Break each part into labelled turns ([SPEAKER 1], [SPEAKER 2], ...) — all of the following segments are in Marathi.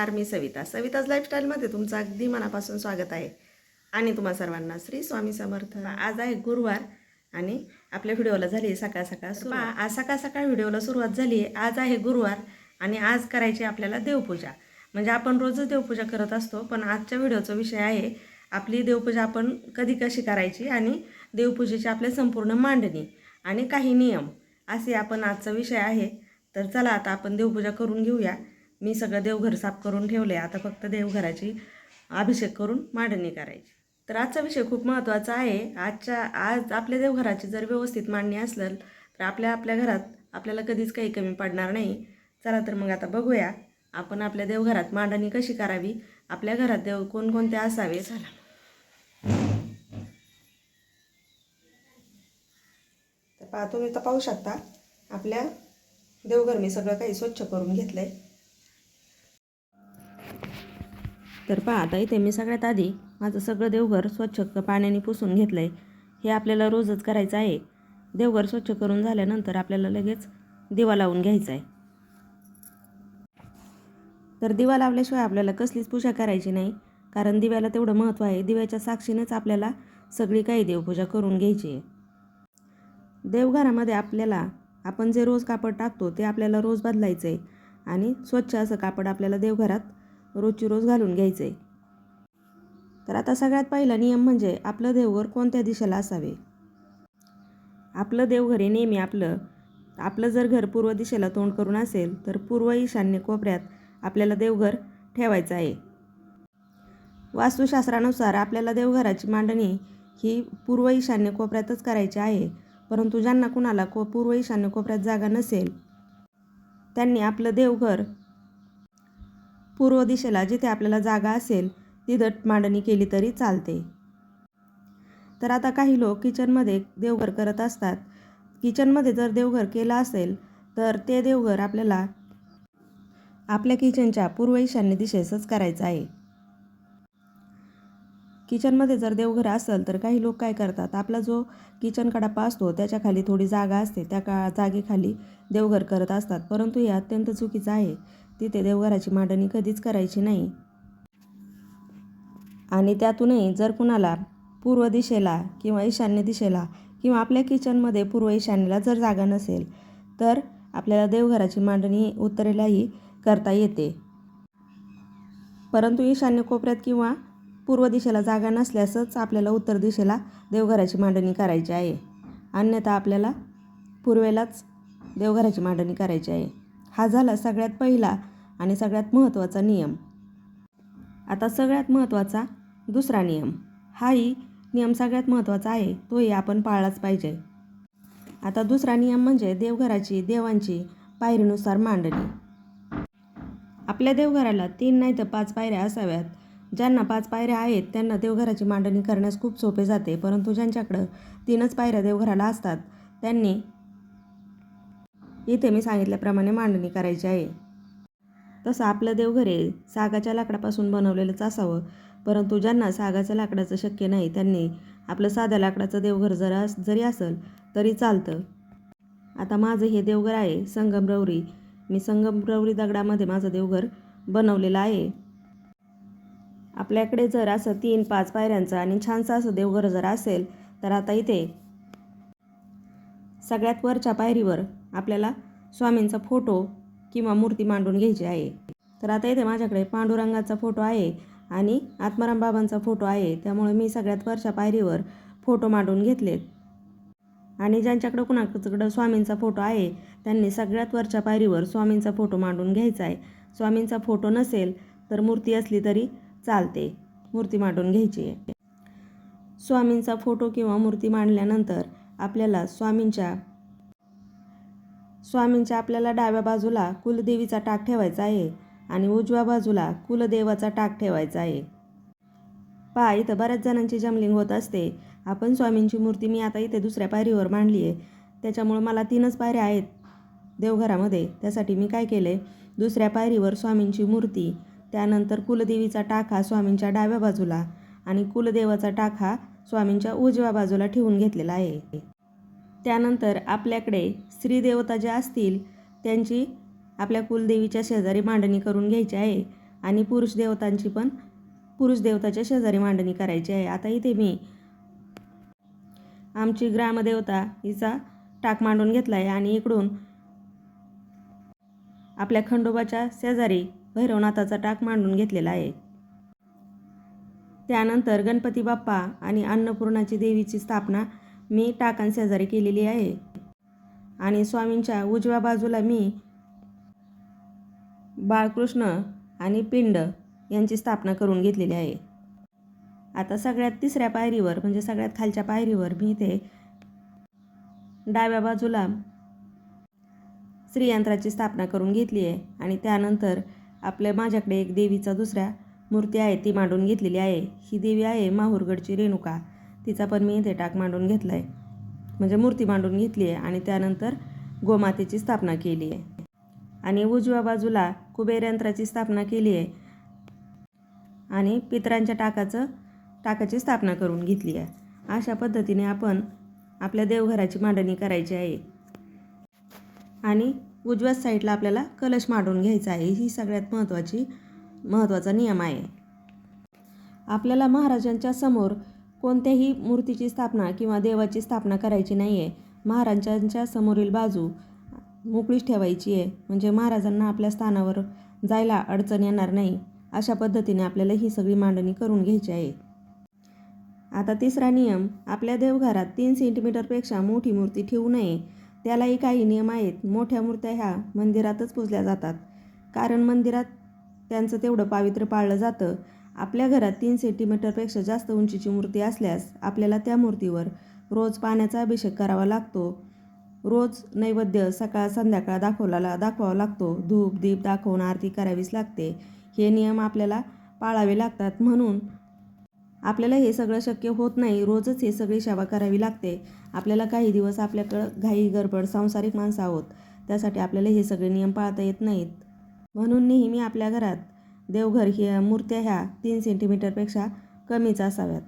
[SPEAKER 1] नमस्कार मी सविता. सविताज लाईफस्टाईलमध्ये तुमचं अगदी मनापासून स्वागत आहे. आणि तुम्हा सर्वांना श्री स्वामी समर्थ. आज आहे गुरुवार आणि आपल्या व्हिडिओला झाली आहे सकाळ सकाळ सुरू आज सकाळ सकाळ व्हिडिओला सुरुवात झाली आहे. आज आहे गुरुवार आणि आज करायची आपल्याला देवपूजा. म्हणजे आपण रोजच देवपूजा करत असतो पण आजच्या व्हिडिओचा विषय आहे आपली देवपूजा आपण कधी कशी करायची आणि देवपूजेची आपल्या संपूर्ण मांडणी आणि काही नियम असे आपण आजचा विषय आहे. तर चला आता आपण देवपूजा करून घेऊया. मी सगळं देवघर साफ करून ठेवलं आहे आता फक्त देवघराची अभिषेक करून मांडणी करायची. तर आजचा विषय खूप महत्त्वाचा आहे. आजच्या आज आपल्या देवघराची जर व्यवस्थित मांडणी असलं तर आपल्या आपल्या घरात आपल्याला कधीच काही कमी पडणार नाही. चला तर मग आता बघूया. आपण आपल्या देवघरात मांडणी कशी करावी? आपल्या घरात देव कोणकोणते असावे? चला. तर पहा तुम्ही तर पाहू शकता आपल्या देवघर मी सगळं काही स्वच्छ करून घेतलं आहे तर पहा आता इथे मी सगळ्यात आधी माझं सगळं देवघर स्वच्छ पाण्याने पुसून घेतलं आहे हे आपल्याला रोजच करायचं आहे. देवघर स्वच्छ करून झाल्यानंतर आपल्याला लगेच दिवा लावून घ्यायचा आहे. तर दिवा लावल्याशिवाय आपल्याला कसलीच पूजा करायची नाही. कारण दिव्याला तेवढं महत्त्व आहे. दिव्याच्या साक्षीनेच आपल्याला सगळी काही देवपूजा करून घ्यायची आहे. देवघरामध्ये आपल्याला आपण जे रोज कापड टाकतो ते आपल्याला रोज बदलायचं आहे आणि स्वच्छ असं कापड आपल्याला देवघरात रोजची रोज घालून घ्यायचं आहे तर आता सगळ्यात पहिला नियम म्हणजे आपलं देवघर कोणत्या दिशेला असावे? आपलं देवघर हे नेहमी आपलं. आपलं जर घर पूर्व दिशेला तोंड करून असेल तर पूर्व ईशान्य कोपऱ्यात आपल्याला देवघर ठेवायचं आहे. वास्तुशास्त्रानुसार आपल्याला देवघराची मांडणी ही पूर्व ईशान्य कोपऱ्यातच करायची आहे. परंतु ज्यांना कुणाला को पूर्व ईशान्य कोपऱ्यात जागा नसेल त्यांनी आपलं देवघर पूर्व दिशेला जिथे आपल्याला जागा असेल तिथं मांडणी केली तरी चालते. तर आता काही लोक किचनमध्ये देवघर करत असतात. किचनमध्ये जर देवघर केलं असेल तर ते देवघर आपल्याला आपल्या किचनच्या पूर्व ईशान्य दिशेसच करायचं आहे. किचनमध्ये जर देवघर असेल तर काही लोक काय करतात आपला जो किचन कडापा असतो त्याच्याखाली थोडी जागा असते. त्या का जागेखाली देवघर करत असतात. परंतु हे अत्यंत चुकीचं आहे. तिथे देवघराची मांडणी कधीच करायची नाही. आणि त्यातूनही जर कुणाला पूर्व दिशेला किंवा ईशान्य दिशेला किंवा आपल्या किचनमध्ये पूर्व ईशान्येला जर जागा नसेल तर आपल्याला देवघराची मांडणी उत्तरेलाही करता येते. परंतु ईशान्य कोपऱ्यात किंवा पूर्व दिशेला जागा नसल्यासच आपल्याला उत्तर दिशेला देवघराची मांडणी करायची आहे. अन्यथा आपल्याला पूर्वेलाच देवघराची मांडणी करायची आहे. हा झाला सगळ्यात पहिला आणि सगळ्यात महत्त्वाचा नियम. आता सगळ्यात महत्त्वाचा दुसरा नियम. हाही नियम सगळ्यात महत्त्वाचा आहे तोही आपण पाळलाच पाहिजे. आता दुसरा नियम म्हणजे देवघराची देवांची पायरीनुसार मांडणी. आपल्या देवघराला तीन नाही तर पाच पायऱ्या असाव्यात. ज्यांना पाच पायऱ्या आहेत त्यांना देवघराची मांडणी करण्यास खूप सोपे जाते परंतु ज्यांच्याकडं तीनच पायऱ्या देवघराला असतात त्यांनी इथे मी सांगितल्याप्रमाणे मांडणी करायची आहे. तसं आपलं देवघर आहे सागाच्या लाकडापासून बनवलेलंच असावं. परंतु ज्यांना सागाच्या लाकडाचं शक्य नाही त्यांनी आपलं साध्या लाकडाचं देवघर जरा जरी असेल तरी चालतं. आता माझं हे देवघर आहे संगमरवरी मी संगमरवरी दगडामध्ये माझं देवघर बनवलेलं आहे. आपल्याकडे जर असं तीन पाच पायऱ्यांचं आणि छानसं असं देवघर जर असेल तर आता इथे सगळ्यात वरच्या पायरीवर आपल्याला स्वामींचा फोटो किंवा मूर्ती मांडून घ्यायची आहे. तर आता इथे माझ्याकडे पांडुरंगाचा फोटो आहे आणि आत्माराम बाबांचा फोटो आहे. त्यामुळे मी सगळ्यात वरच्या पायरीवर फोटो मांडून घेतलेत आणि ज्यांच्याकडं कुणाकडं स्वामींचा फोटो आहे त्यांनी सगळ्यात वरच्या पायरीवर स्वामींचा फोटो मांडून घ्यायचा आहे. स्वामींचा फोटो नसेल तर मूर्ती असली तरी चालते. मूर्ती मांडून घ्यायची आहे. स्वामींचा फोटो किंवा मूर्ती मांडल्यानंतर आपल्याला स्वामींच्या स्वामींच्या आपल्याला डाव्या बाजूला कुलदेवीचा टाक ठेवायचा आहे आणि उजव्या बाजूला कुलदेवाचा टाक ठेवायचा आहे. पहा इथं बऱ्याच जणांची जमलिंग होत असते. आपण स्वामींची मूर्ती मी आता इथे दुसऱ्या पायरीवर मांडली आहे. त्याच्यामुळं मला तीनच पायऱ्या आहेत देवघरामध्ये. त्यासाठी मी काय केलं आहे दुसऱ्या पायरीवर स्वामींची मूर्ती त्यानंतर कुलदेवीचा टाक हा स्वामींच्या डाव्या बाजूला आणि कुलदेवाचा टाक हा स्वामींच्या उजव्या बाजूला ठेवून घेतलेला आहे. त्यानंतर आपल्याकडे स्त्रीदेवता ज्या असतील त्यांची आपल्या कुलदेवीच्या शेजारी मांडणी करून घ्यायची आहे आणि पुरुष देवतांची पण पुरुष देवताच्या शेजारी मांडणी करायची आहे. आता इथे मी आमची ग्रामदेवता हिचा टाक मांडून घेतला आहे आणि इकडून आपल्या खंडोबाच्या शेजारी भैरवनाथाचा टाक मांडून घेतलेला आहे. त्यानंतर गणपती बाप्पा आणि अन्नपूर्णाची देवीची स्थापना मी टाकण शेजारी केलेली आहे. आणि स्वामींच्या उजव्या बाजूला मी बाळकृष्ण आणि पिंड यांची स्थापना करून घेतलेली आहे. आता सगळ्यात तिसऱ्या पायरीवर म्हणजे सगळ्यात खालच्या पायरीवर मी इथे डाव्या बाजूला श्रीयंत्राची स्थापना करून घेतली आहे. आणि त्यानंतर आपल्या माझ्याकडे एक देवीचा दुसऱ्या मूर्ती आहे ती मांडून घेतलेली आहे. ही देवी आहे माहूरगडची रेणुका. तिचा पण मी इथे टाक मांडून घेतला आहे म्हणजे मूर्ती मांडून घेतली आहे आणि त्यानंतर गोमातेची स्थापना केली आहे. आणि उजव्या बाजूला कुबेर यंत्राची स्थापना केली आहे. आणि पितरांच्या टाकाचं टाकाची स्थापना करून घेतली आहे. अशा पद्धतीने आपण आपल्या देवघराची मांडणी करायची आहे. आणि उजव्याच साईडला आपल्याला कलश मांडून घ्यायचा आहे. ही सगळ्यात महत्त्वाची महत्त्वाचा नियम आहे. आपल्याला महाराजांच्या समोर कोणत्याही मूर्तीची स्थापना किंवा देवाची स्थापना करायची नाही आहे महाराजांच्या समोरील बाजू मोकळीच ठेवायची आहे. म्हणजे महाराजांना आपल्या स्थानावर जायला अडचण येणार नाही. अशा पद्धतीने आपल्याला ही सगळी मांडणी करून घ्यायची आहे. आता तिसरा नियम आपल्या देवघरात तीन सेंटीमीटरपेक्षा मोठी मूर्ती ठेवू नये. त्यालाही काही नियम आहेत. मोठ्या मूर्त्या ह्या मंदिरातच पुजल्या जातात. कारण मंदिरात त्यांचं तेवढं पावित्र्य पाळलं जातं. आपल्या घरात तीन सेंटीमीटरपेक्षा जास्त उंचीची मूर्ती असल्यास आपल्याला त्या मूर्तीवर रोज पाण्याचा अभिषेक करावा लागतो. रोज नैवेद्य सकाळ संध्याकाळ दाखवला दाखवावा लागतो. धूप दीप दाखवून आरती करावीच लागते. हे नियम आपल्याला पाळावे लागतात. म्हणून आपल्याला हे सगळं शक्य होत नाही. रोजच हे सगळी सेवा करावी लागते. आपल्याला काही दिवस आपल्याकडं घाई गडबड सांसारिक माणसं आहोत. त्यासाठी आपल्याला हे सगळे नियम पाळता येत नाहीत. म्हणून नेहमी आपल्या घरात देवघर ही मूर्त्या ह्या तीन सेंटीमीटरपेक्षा कमीच असाव्यात.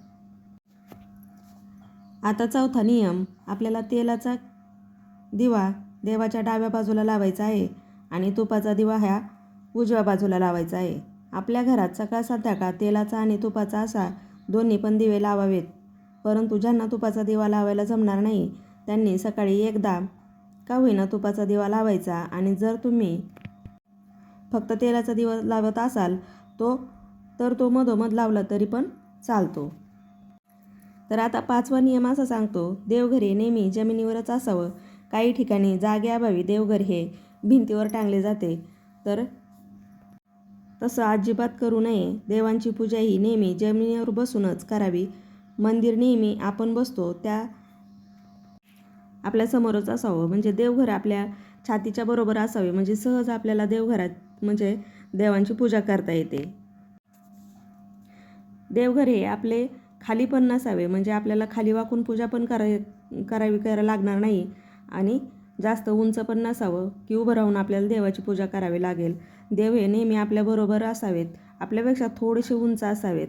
[SPEAKER 1] आता चौथा नियम आपल्याला तेलाचा दिवा देवाच्या डाव्या बाजूला लावायचा आहे आणि तुपाचा दिवा ह्या उजव्या बाजूला लावायचा आहे. आपल्या घरात सकाळ संध्याकाळ तेलाचा आणि तुपाचा असा दोन्ही पण दिवे लावावेत. परंतु ज्यांना तुपाचा दिवा लावायला जमणार नाही त्यांनी सकाळी एकदा का होईना तुपाचा दिवा लावायचा आणि जर तुम्ही फक्त तेलाचा दिवा लावत असाल तो तर तो मधोमध लावला तरी पण चालतो. तर आता पाचवा नियम असा सांगतो देवघर हे नेहमी जमिनीवरच असावं. काही ठिकाणी जागेअभावी देवघर हे भिंतीवर टांगले जाते. तर तसं अजिबात करू नये. देवांची पूजा ही नेहमी जमिनीवर बसूनच करावी. मंदिर नेहमी आपण बसतो त्या आपल्यासमोरच असावं. म्हणजे देवघर आपल्या छातीच्या बरोबर असावे. म्हणजे सहज आपल्याला देवघरात म्हणजे देवांची पूजा करता येते. देवघर हे आपले खाली पण नसावे म्हणजे आपल्याला खाली वाकून पूजा पण कराय करावी करायला लागणार नाही. आणि जास्त उंच पण नसावं की उभं राहून आपल्याला देवाची पूजा करावी लागेल. देव हे नेहमी आपल्याबरोबर असावेत आपल्यापेक्षा थोडेसे उंच असावेत.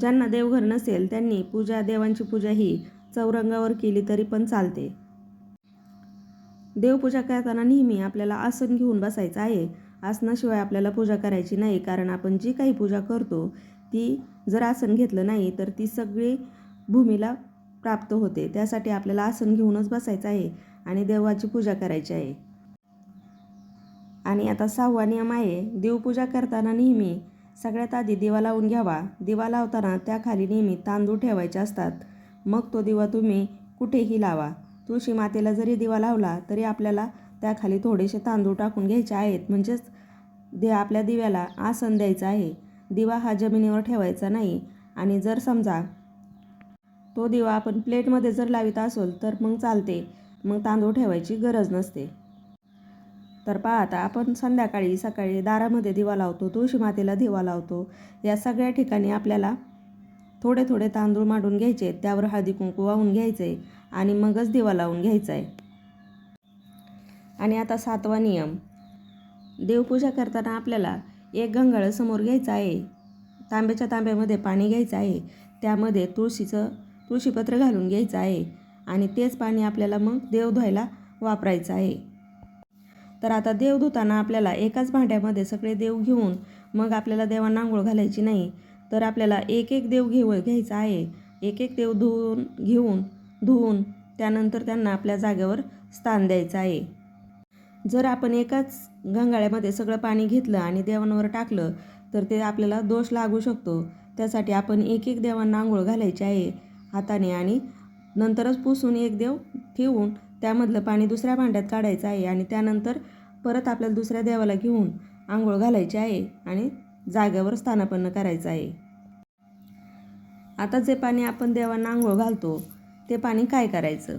[SPEAKER 1] ज्यांना देवघर नसेल त्यांनी पूजा देवांची पूजा ही चौरंगावर केली तरी पण चालते. देवपूजा करताना नेहमी आपल्याला आसन घेऊन बसायचं आहे. आसनाशिवाय आपल्याला पूजा करायची नाही कारण आपण जी काही पूजा करतो ती जर आसन घेतलं नाही तर ती सगळी भूमीला प्राप्त होते. त्यासाठी आपल्याला आसन घेऊनच बसायचं आहे आणि देवाची पूजा करायची आहे. आणि आता सहावा नियम आहे देवपूजा करताना नेहमी सगळ्यात आधी दिवा लावून घ्यावा. दिवा लावताना त्याखाली नेहमी तांदूळ ठेवायचे असतात. मग तो दिवा तुम्ही कुठेही लावा. तुळशी मातेला जरी दिवा लावला तरी आपल्याला त्याखाली थोडेसे तांदूळ टाकून घ्यायचे आहेत. म्हणजेच दे आपल्या दिव्याला आसन द्यायचं आहे. दिवा हा जमिनीवर ठेवायचा नाही. आणि जर समजा तो दिवा आपण प्लेटमध्ये जर लावित असेल तर मग चालते. मग तांदूळ ठेवायची गरज नसते. तर पाहता आपण संध्याकाळी सकाळी दारामध्ये दिवा लावतो तुळशी मातेला दिवा लावतो. या सगळ्या ठिकाणी आपल्याला थोडे थोडे तांदूळ मांडून घ्यायचे त्यावर हळदी कुंकू वाहून घ्यायचे आणि मगच दिवा लावून घ्यायचा आहे. आणि आता सातवा नियम. देवपूजा करताना आपल्याला एक गंगाळ समोर घ्यायचं आहे. तांब्याच्या तांब्यामध्ये पाणी घ्यायचं आहे. त्यामध्ये तुळशीचं तुळशीपत्र घालून घ्यायचं आहे. आणि तेच पाणी आपल्याला मग देव धुवायला वापरायचं आहे. तर आता देव धुताना आपल्याला एकाच भांड्यामध्ये सगळे देव घेऊन मग आपल्याला देवांना आंघोळ घालायची नाही. तर आपल्याला एक एक देव घेऊ घ्यायचा आहे. एक एक देव धुवून घेऊन धुवून त्यानंतर त्यांना आपल्या जागेवर स्थान द्यायचं आहे. जर आपण एकाच गंगाळ्यामध्ये सगळं पाणी घेतलं आणि देवांवर टाकलं तर ते आपल्याला दोष लागू शकतो. त्यासाठी आपण एक एक देवांना आंघोळ घालायची आहे हाताने आणि नंतरच पुसून एक देव ठेवून त्यामधलं पाणी दुसऱ्या भांड्यात काढायचं आहे आणि त्यानंतर परत आपल्याला दुसऱ्या देवाला घेऊन आंघोळ घालायची आहे आणि जाग्यावर स्थानापन्न करायचं आहे. आता जे पाणी आपण देवांना आंघोळ घालतो ते पाणी काय करायचं?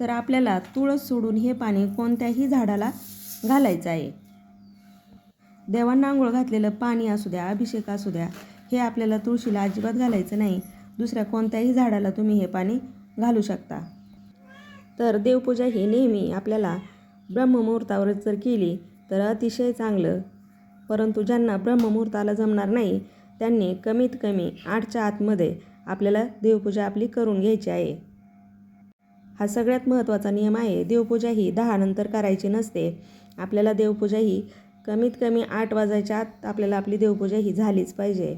[SPEAKER 1] तर आपल्याला तुळस सोडून हे पाणी कोणत्याही झाडाला घालायचं आहे. देवांना आंघोळ घातलेलं पाणी असू द्या अभिषेक असू द्या हे आपल्याला तुळशीला अजिबात घालायचं नाही. दुसऱ्या कोणत्याही झाडाला तुम्ही हे पाणी घालू शकता. तर देवपूजा ही नेहमी आपल्याला ब्रह्ममुहूर्तावर जर केली तर अतिशय चांगलं परंतु ज्यांना ब्रह्ममुहूर्ताला जमणार नाही त्यांनी कमीत कमी आठच्या आतमध्ये आपल्याला देवपूजा आपली करून घ्यायची आहे. हा सगळ्यात महत्त्वाचा नियम आहे. देवपूजा ही दहानंतर करायची नसते. आपल्याला देवपूजा ही कमीत कमी आठ वाजायच्या आत आपल्याला आपली देवपूजा ही झालीच पाहिजे.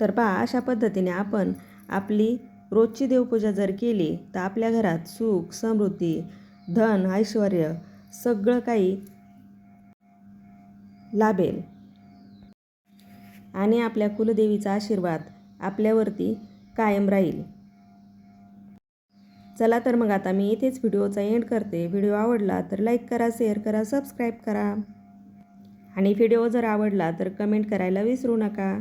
[SPEAKER 1] तर पहा अशा पद्धतीने आपण आपली रोजची देवपूजा जर केली तर आपल्या घरात सुख समृद्धी धन ऐश्वर सगळं काही लाभेल. आणि आपल्या कुलदेवीचा आशीर्वाद आपल्यावरती कायम राहील. चला तर मग आता मी इथेच व्हिडिओचा एंड करते. व्हिडिओ आवडला तर लाईक करा शेअर करा सबस्क्राईब करा. आणि व्हिडिओ जर आवडला तर कमेंट करायला विसरू नका.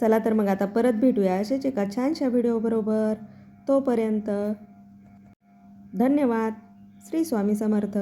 [SPEAKER 1] चला तर मग आता परत भेटूया असेच एका छानशा व्हिडिओबरोबर तोपर्यंत धन्यवाद. श्री स्वामी समर्थ.